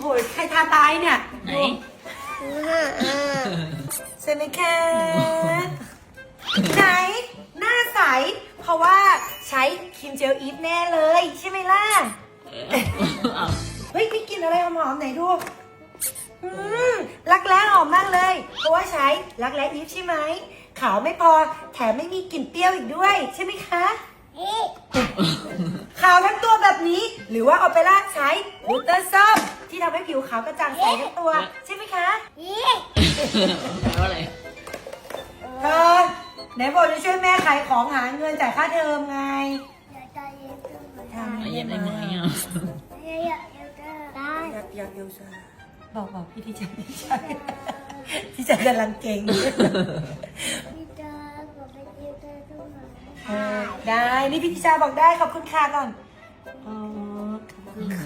โหใครทาตายเนี่ยไหนใช่ไหมคะไหน หน้าใส เพราะว่าใช้ครีมเจลอีฟแน่เลย ใช่ไหมล่ะเอาเฮ้ยพี่กินอะไรหอมๆไหนดูอืมรักแร้หอมมากเลย เพราะว่าใช้รักแร้อีฟใช่ไหม ขาวไม่พอ แถมไม่มีกลิ่นเปรี้ยวอีกด้วย ใช่ไหมคะ รือว่าออเปร่าใช้บูเตอร์ส้มที่ทำให้ผิวขาวกระจ่างใสทั้งตัว ใช่ไหมคะแล้วอะไรเธอไหนบอกจะช่วยแม่ขายของหาเงินจ่ายค่าเทอมไงทำเอาเย็นได้ไหมอะอยากอยากเอลซ่าบอกบอกพี่ที่จะพี่ชายพี่จะกำลังเก่งเออได้ นี่พี่ทิชาบอกได้ ขอบคุณค่ะก่อน come.